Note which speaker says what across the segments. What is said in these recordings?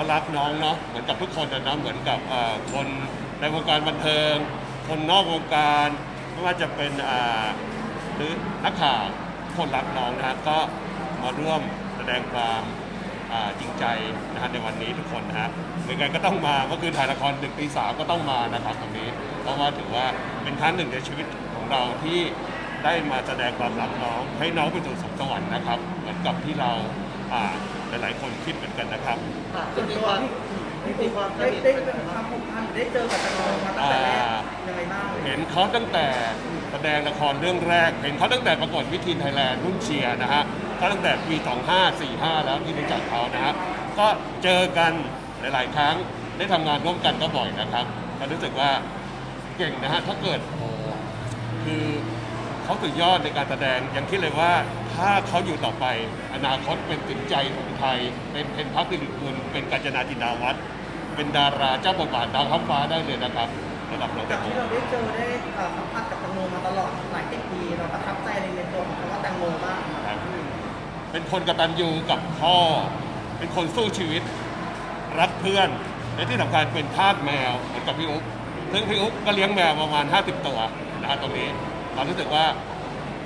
Speaker 1: ก็รักน้องเนาะเหมือนกับทุกคนนะเนาะเหมือนกับเอ่อคนในวงการบันเทิง คนนอกวงการไม่ว่าจะเป็นอ่าหรือนักข่าวคนรักน้องนะฮะก็มาร่วมแสดงความอ่าจริงใจนะฮะในวันนี้ทุกคนนะฮะยังไงก็ต้องมาเมื่อคืนถ่ายละครดึกตีสามก็ต้องมานะครับตรงนี้ เพราะว่าถือว่าเป็นครั้งหนึ่งในชีวิตของเราที่ได้มาแสดงความรักน้องให้น้องไปสู่สวงสวรรค์นะครับ เหมือนกับที่เราอ่า หลาย ๆ คนคิดเหมือนกันนะครับ
Speaker 2: ค่ะจะมีความมีความส
Speaker 3: ได้
Speaker 2: นิท
Speaker 3: ได้
Speaker 2: กัน
Speaker 3: เป็นความผูกพันได้เจอกับตะนองมาตั้งแต่แรกยังไงบ้าง
Speaker 1: เห็นเขาตั้งแต่แสดงละครเรื่องแรก เห็นเขาตั้งแต่ประกวดวิทีไทยแลนด์รุ่นเชียร์นะฮะก็ตั้งแต่ปี 2545 แล้วที่รู้จักเขานะฮะก็เจอกันหลาย ๆ ครั้งได้ทำงานร่วมกันก็บ่อยนะครับก็รู้สึกว่าเก่งนะฮะถ้าเกิดโอ้คือเขาสุดยอดในการแสดงอย่างที่เลยว่า ถ้าเขาอยู่ต่อไป อนาคตเป็นติดใจของไทย เป็นเป็นพักดิลิกุลเป็นกาญจนาจินดาวัฒน์เป็นดาราเจ้าบทบาทดาวข้ามฟ้าได้เลยนะครับระดับน้องแต
Speaker 3: จาก
Speaker 1: งโม
Speaker 3: ที่เราได้เจอได้เอ่อสัมผัสกับแตงโมมาตลอดหลายสิบปีเราประทับใจในในตัวของคำว่าแตงโมมาก
Speaker 1: ครับ เป็นคนกตัญญูกับพ่อ เป็นคนสู้ชีวิต รักเพื่อน และที่สำคัญเป็นทาสแมวเหมือนกับพี่อุ๊บซึ่งพี่อุ๊บก็เลี้ยงแมวประมาณ 50 ตัวนะฮะตรงนี้เรารู้สึกว่า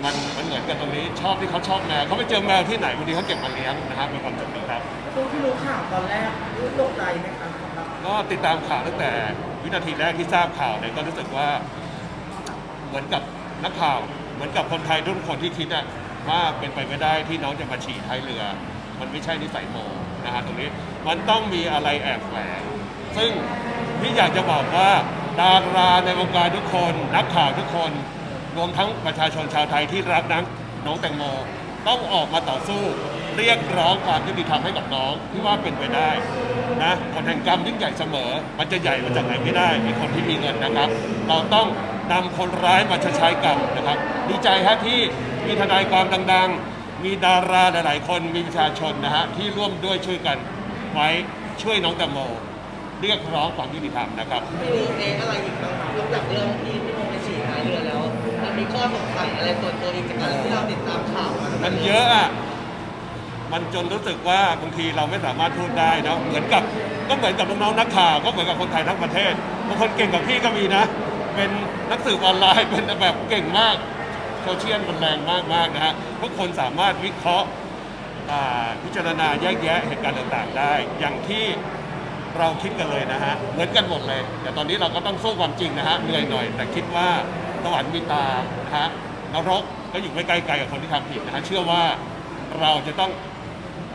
Speaker 1: มันมันเหมือนกันตรงนี้ชอบที่เขาชอบแมวเขาไปเจอแมวที่ไหนบางทีเขาเก็บมาเลี้ยงนะครับมีความสุขดีครับ
Speaker 3: ช่วงที่รู้ข่าวตอนแรกรู้ตกใจไหมครับสำหรับ
Speaker 1: ก็ติดตามข่าวตั้งแต่วินาทีแรกที่ทราบข่าวเนี่ยก็รู้สึกว่า เหมือนกับนักข่าว เหมือนกับคนไทยทุกคนที่คิดอะว่าเป็นไปไม่ได้ที่น้องจะมาฉี่ท้ายเรือ มันไม่ใช่นิสัยโมนะฮะตรงนี้มันต้องมีอะไรแอบแฝงซึ่งพี่อยากจะบอกว่าดาราในวงการทุกคน นักข่าวทุกคน รวมทั้งประชาชนชาวไทยที่รักนักน้องแตงโม ต้องออกมาต่อสู้ เรียกร้องความยุติธรรมให้กับน้องที่ว่าเป็นไปได้นะคนแห่งกรรมยิ่งใหญ่เสมอ มันจะใหญ่มาจากไหนไม่ได้ไอ้คนที่มีเงินนะครับ เราต้องนำคนร้ายมาชดใช้กรรมนะครับ ดีใจฮะที่มีทนายความดัง ๆ มีดาราหลาย ๆ คนมีประชาชนนะฮะที่ร่วมด้วยช่วยกันไว้ช่วยน้องแตงโมเรียกร้องความยุติธรรมนะครับ
Speaker 2: พี่รู้เองอะไรอีกบ้างครับนอกจากเรื่องที่พี่โมไปฉี่ท้ายเรือแล้ว มันมีข้อสงสัยอะไรส่วนตัวอีกจากการที่เราติดตามข่าวมาตั้งแต่
Speaker 1: มันเยอะอะ มันจนรู้สึกว่าบางทีเราไม่สามารถพูดได้นะเหมือนกับก็เหมือนกับน้องๆนักข่าว ก็เหมือนกับคนไทยทั้งประเทศบางคนเก่งกับพี่ก็มีนะ เป็นนักสืบออนไลน์เป็นแบบเก่งมากโซเชียลมันแรงมากๆนะฮะทุกคนสามารถวิเคราะห์อ่าพิจารณาแยกแยะเหตุการณ์ต่างๆได้ อย่างที่เราคิดกันเลยนะฮะเหมือนกันหมดเลย แต่ตอนนี้เราก็ต้องสู้ความจริงนะฮะเหนื่อยหน่อย แต่คิดว่า สวรรค์มีตานะฮะนรกก็อยู่ไม่ไกลไกลกับคนที่ทำผิดนะฮะเชื่อว่าเราจะต้อง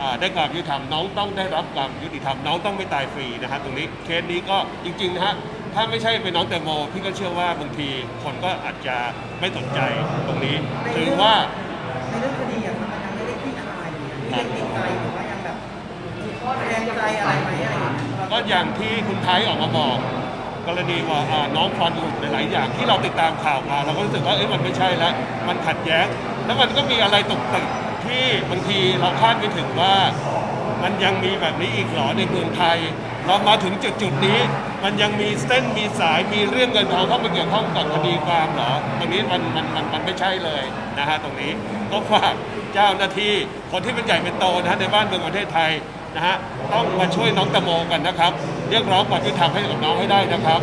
Speaker 1: อ่าได้ความยุติธรรมน้องต้องได้รับความยุติธรรมน้องต้องไม่ตายฟรีนะฮะตรงนี้เคสนี้ก็จริงๆนะฮะถ้าไม่ใช่เป็นน้องแตงโมพี่ก็เชื่อว่าบางทีคนก็อาจจะไม่สนใจตรงนี้ถือว่า
Speaker 3: ในเรื่องคดีอะครับมันยังไม่ได้คลี่คลายอยู่ยังติดใจหรือว่ายังแบบมีข้อแทงใจอะไรไหมอะไรอย่างเงี้ย
Speaker 1: ก็อย่างที่คุณไทยออกมาบอก กรณีว่าอ่าน้องฟันหลุดหลายๆอย่างที่เราติดตามข่าวมาเราก็รู้สึกว่าเอ้ยมันไม่ใช่แล้วมันขัดแย้ง แล้วมันก็มีอะไรตกติดที่บางทีเราคาดไม่ถึงว่า มันยังมีแบบนี้อีกเหรอในเมืองไทย เรามาถึงจุดจุดๆนี้ มันยังมีเส้นมีสายมีเรื่องเงินทองเข้ามาเกี่ยวข้องกับคดีความเหรอตรงนี้มันมันมันมันไม่ใช่เลยนะฮะตรงนี้ก็ฝากเจ้าหน้าที่คนที่เป็นใหญ่เป็นโตนะฮะในบ้านเมืองประเทศไทย นะฮะต้องมาช่วยน้องแตงโมกันนะครับ เรียกร้องความยุติธรรมให้กับน้องให้ได้นะครับ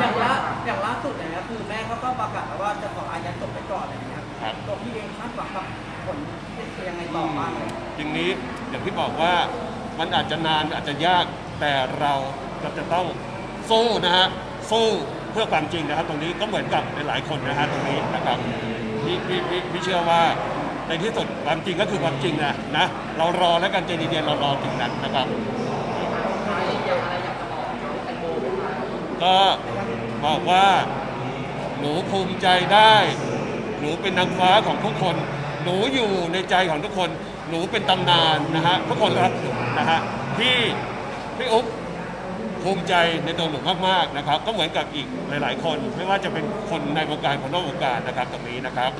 Speaker 3: อย่างล่าอย่างล่าสุดเนี่ยนะคือแม่เขาก็ประกาศแล้วว่าจะขออายัดศพไปก่อนอะไรอย่างเงี้ย
Speaker 1: ครับ
Speaker 3: ตัวพี่เองคาดหวังกับผลที่จะยังไงต่อบ้างเลย
Speaker 1: จริงนี้อย่างที่บอกว่ามันอาจจะนานอาจจะยากแต่เราก็จะต้องสู้นะฮะสู้เพื่อความจริงนะครับ ตรงนี้ก็เหมือนกับหลายๆคนนะฮะตรงนี้นะครับพี่พี่พี่พี่เชื่อว่า ในที่สุดความจริงก็คือความจริงนะนะ เรารอแล้วกันใจเย็นๆเรารอถึงนั้นนะครับ ก็บอกว่าหนูภูมิใจได้ หนูเป็นนางฟ้าของทุกคน หนูอยู่ในใจของทุกคน หนูเป็นตำนานนะฮะทุกคนรักหนูนะฮะพี่พี่อุ๊บภูมิใจในตัวหนูมากๆนะครับ ก็เหมือนกับอีกหลาย ๆ คน ไม่ว่าจะเป็นคนในวงการคนนอกวงการนะครับตรงนี้นะครับ